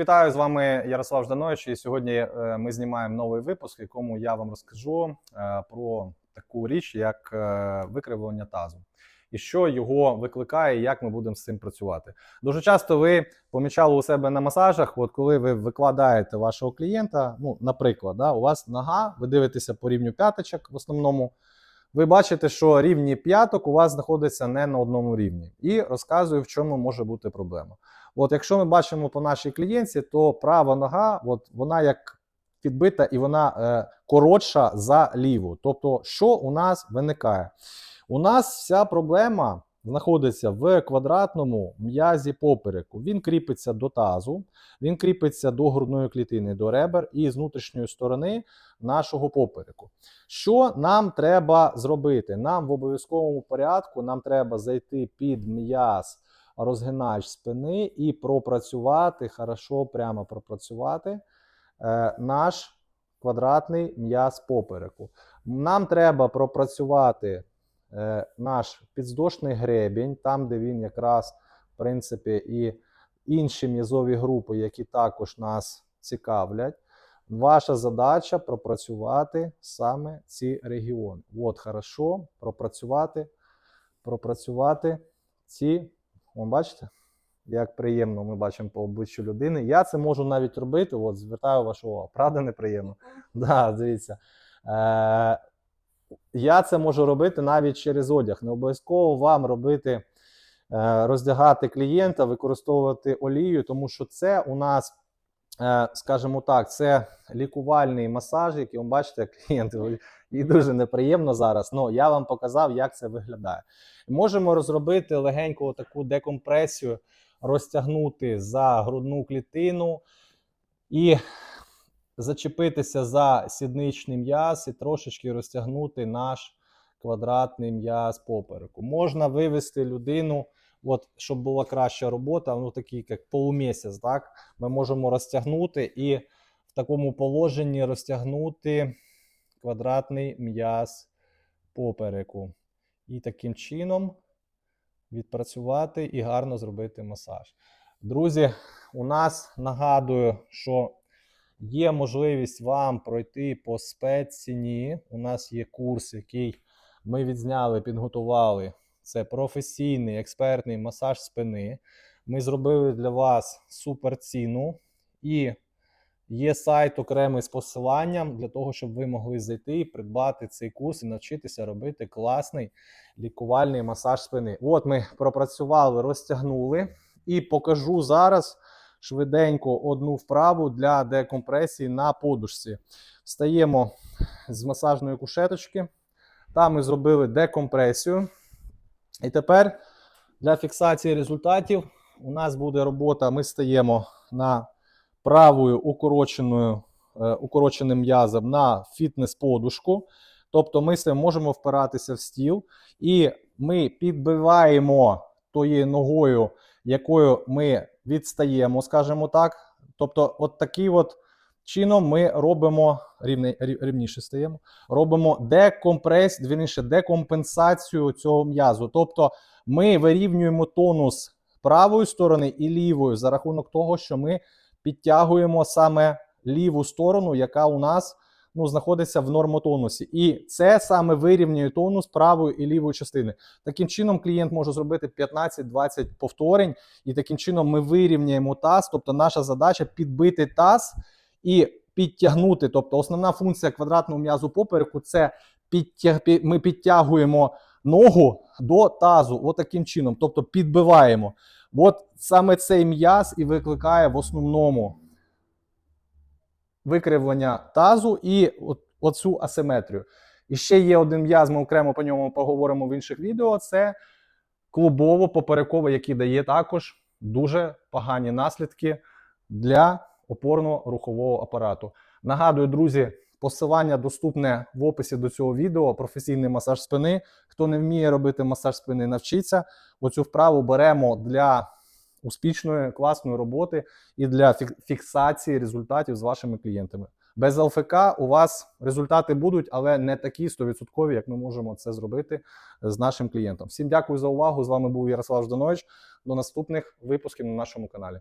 Вітаю з вами Ярослав Жданович. І сьогодні е, ми знімаємо новий випуск, в якому я вам розкажу е, про таку річ, як е, викривлення тазу, і що його викликає, і як ми будемо з цим працювати. Дуже часто ви помічали у себе на масажах, от коли ви викладаєте вашого клієнта, ну, наприклад, да, у вас нога, ви дивитеся по рівню п'яточок в основному. Ви бачите, що рівні п'яток у вас знаходяться не на одному рівні, і розказую, в чому може бути проблема. От якщо ми бачимо по нашій клієнтці, то права нога, от вона як підбита і вона е, коротша за ліву. Тобто, що у нас виникає? У нас вся проблема знаходиться в квадратному м'язі попереку. Він кріпиться до тазу, він кріпиться до грудної клітини, до ребер і з внутрішньої сторони нашого попереку. Що нам треба зробити? Нам в обов'язковому порядку нам треба зайти під м'яз розгинач спини і пропрацювати, хорошо прямо пропрацювати е, наш квадратний м'яз попереку. Нам треба пропрацювати наш підздошний гребінь, там, де він якраз, в принципі, і інші м'язові групи, які також нас цікавлять. Ваша задача пропрацювати саме ці регіони. От, хорошо, пропрацювати, пропрацювати ці Вон бачите, як приємно ми бачимо по обличчю людини. Я це можу навіть робити. От, звертаю вашу увагу. Правда, неприємно? Да, дивіться. Е, я це можу робити навіть через одяг. Не обов'язково вам робити, е, роздягати клієнта, використовувати олію, тому що це у нас, е, скажімо так, це лікувальний масаж, який, ви бачите, клієнт їй дуже неприємно зараз. але я вам показав, як це виглядає. Можемо розробити легеньку таку декомпресію, розтягнути за грудну клітину і зачепитися за сідничний м'яз і трошечки розтягнути наш квадратний м'яз попереку. Можна вивести людину, от, щоб була краща робота, ну такий як полумісяць. Так? Ми можемо розтягнути і в такому положенні розтягнути квадратний м'яз попереку. І таким чином відпрацювати і гарно зробити масаж. Друзі, у нас нагадую, що є можливість вам пройти по спецціні. У нас є курс, який ми відзняли, підготували. Це професійний експертний масаж спини. Ми зробили для вас суперціну і Є сайт окремий з посиланням для того, щоб ви могли зайти і придбати цей курс і навчитися робити класний лікувальний масаж спини. От ми пропрацювали, розтягнули і покажу зараз швиденько одну вправу для декомпресії на подушці. Встаємо з масажної кушеточки. Там ми зробили декомпресію. І тепер для фіксації результатів у нас буде робота. Ми стаємо на правою укороченою, е, укороченим м'язом на фітнес-подушку. Тобто ми можемо впиратися в стіл, і ми підбиваємо тою ногою, якою ми відстаємо, скажімо так. Тобто, от такий от чином ми робимо рівне, рівніше стаємо, робимо декомпрес, вірніше, декомпенсацію цього м'язу. Тобто ми вирівнюємо тонус правої сторони і лівої за рахунок того, що ми підтягуємо саме ліву сторону, яка у нас ну, знаходиться в нормотонусі. І це саме вирівнює тонус правої і лівої частини. Таким чином, клієнт може зробити 15-20 повторень, і таким чином ми вирівняємо таз. Тобто, наша задача підбити таз і підтягнути. Тобто, основна функція квадратного м'язу попереку це підтяг... ми підтягуємо ногу до тазу. Отаким чином. Тобто підбиваємо. От саме цей м'яз і викликає в основному викривлення тазу і оцю асиметрію. І ще є один м'яз, ми окремо по ньому поговоримо в інших відео. Це клубово-поперековий, який дає також дуже погані наслідки для опорно-рухового апарату. Нагадую, друзі. Посилання доступне в описі до цього відео. Професійний масаж спини. Хто не вміє робити масаж спини, навчиться. Оцю вправу беремо для успішної, класної роботи і для фіксації результатів з вашими клієнтами. Без ЛФК у вас результати будуть, але не такі 100%, як ми можемо це зробити з нашим клієнтом. Всім дякую за увагу. З вами був Ярослав Жданович. До наступних випусків на нашому каналі.